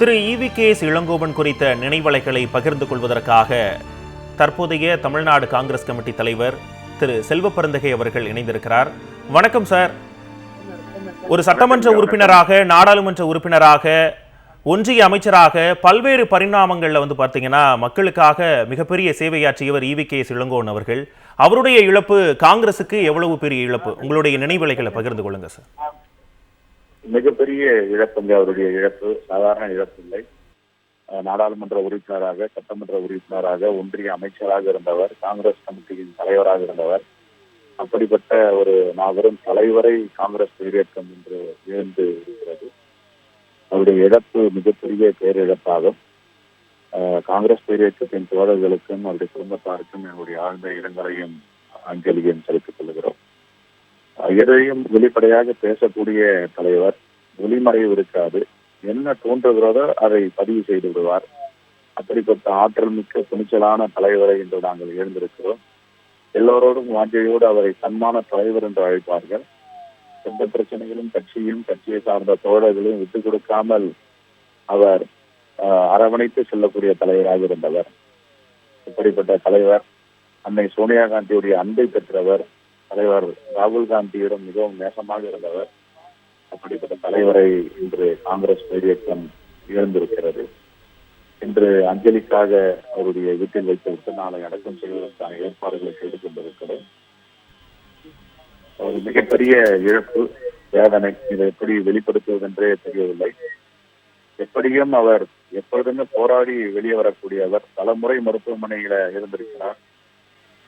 திரு E V K S Elangovan குறித்த நினைவலைகளை பகிர்ந்து கொள்வதற்காக தற்போதைய தமிழ்நாடு காங்கிரஸ் கமிட்டி தலைவர் திரு செல்வப்பெருந்தகை அவர்கள் இணைந்திருக்கிறார். வணக்கம் சார். ஒரு சட்டமன்ற உறுப்பினராக நாடாளுமன்ற உறுப்பினராக ஒன்றிய அமைச்சராக பல்வேறு பரிணாமங்களில் வந்து பார்த்தீங்கன்னா மக்களுக்காக மிகப்பெரிய சேவையாற்றியவர் E V K S Elangovan அவர்கள். அவருடைய இழப்பு காங்கிரசுக்கு எவ்வளவு பெரிய இழப்பு? உங்களுடைய நினைவலைகளை பகிர்ந்து கொள்ளுங்க சார். மிகப்பெரிய இழப்புங்க அவருடைய இழப்பு. சாதாரண இழப்பு இல்லை நாடாளுமன்ற உறுப்பினராக சட்டமன்ற உறுப்பினராக ஒன்றிய அமைச்சராக இருந்தவர் காங்கிரஸ் கமிட்டியின் தலைவராக இருந்தவர். அப்படிப்பட்ட ஒரு மாபெரும் தலைவரை காங்கிரஸ் பேரியக்கம் என்று இழந்து இருக்கிறது. அவருடைய இழப்பு மிகப்பெரிய பேரிழப்பாகும். காங்கிரஸ் பேரியக்கத்தின் தோழர்களுக்கும் அவருடைய குடும்பத்தாருக்கும் என்னுடைய ஆழ்ந்த இரங்கலையும் அஞ்சலியும் செலுத்திக் கொள்கிறோம். எதையும் வெளிப்படையாக பேசக்கூடிய தலைவர் ஒளிமறைவு இருக்காது. என்ன தோன்றுகிறதோ அதை பதிவு செய்து விடுவார். அப்படிப்பட்ட ஆற்றல் மிக்க துணிச்சலான தலைவரை இன்று நாங்கள் எழுந்திருக்கிறோம். எல்லோரோடும் வாஞ்சையோடு அவரை சன்மான தலைவர் என்று அழைப்பார்கள். எந்த பிரச்சனைகளும் கட்சியும் கட்சியை சார்ந்த தோழர்களையும் விட்டுக் கொடுக்காமல் அவர் அரவணைத்து செல்லக்கூடிய தலைவராக இருந்தவர். இப்படிப்பட்ட தலைவர் அன்னை சோனியா காந்தியுடைய அன்பை பெற்றவர் தலைவர் ராகுல் காந்தியிடம் மிகவும் நேசமாக இருந்தவர். அப்படிப்பட்ட தலைவரை இன்று காங்கிரஸ் பேரியக்கம் இழந்திருக்கிறது. இன்று அஞ்சலிக்காக அவருடைய வீட்டில் வைத்துவிட்டு நாளை அடக்கம் செய்வதற்கான ஏற்பாடுகளை செய்து கொண்டிருக்கிறோம். ஒரு மிகப்பெரிய இழப்பு வேதனை. இதை எப்படி வெளிப்படுத்துவதென்றே தெரியவில்லை. எப்படியும் அவர் எப்பொழுதுமே போராடி வெளியே வரக்கூடியவர். பலமுறை மருத்துவமனையில இருந்திருக்கிறார்.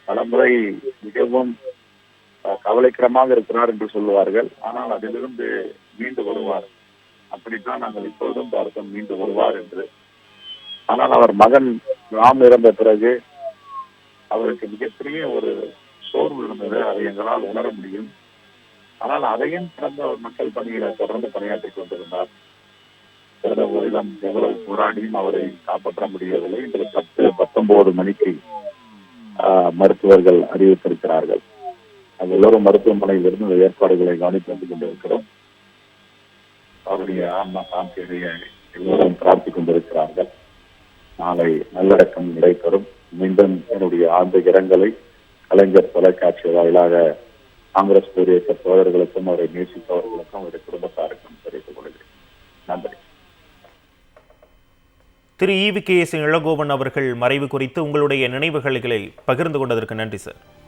பலமுறை மிகவும் கவலைக்கிடமாக இருக்கிறார் என்று சொல்லுவார்கள். ஆனால் அதிலிருந்து மீண்டு வருவார். அப்படித்தான் நாங்கள் இப்பொழுதும் பார்த்தோம் மீண்டு வருவார் என்று. ஆனால் அவர் மகன் ராம் இறந்த பிறகு அவருக்கு மிகப்பெரிய ஒரு சோர்வு இருந்தது. அதை எங்களால் உணர முடியும். ஆனால் அதையும் கடந்த அவர் மக்கள் பணியில தொடர்ந்து பணியாற்றிக் கொண்டிருந்தார். கடந்த வருடம் எவ்வளவு போராடியும் அவரை காப்பாற்ற முடியவில்லை. இன்று பத்து பத்தொன்பது மணிக்கு ஆஹ், மருத்துவர்கள் அறிவித்திருக்கிறார்கள். அது எல்லோரும் மருத்துவமனையிலிருந்து இந்த ஏற்பாடுகளை கவனித்து வந்து கொண்டிருக்கிறோம். அவருடைய ஆன்மா சாந்தியடைய எல்லோரும் பிரார்த்திக் கொண்டிருக்கிறார்கள். நாளை நல்லடக்கம் நடைபெறும். மீண்டும் என்னுடைய ஆழ்ந்த இரங்கலை கலைஞர் தொலைக்காட்சி வாயிலாக காங்கிரஸ் பேரியக்க தோழர்களுக்கும் அவரை நேசித்தவர்களுக்கும் அவருடைய குடும்பத்தாருக்கும் தெரிவித்துக் கொள்கிறேன். நன்றி. திரு E V K S Elangovan அவர்கள் மறைவு குறித்து உங்களுடைய நினைவுகளை பகிர்ந்து கொண்டதற்கு நன்றி சார்.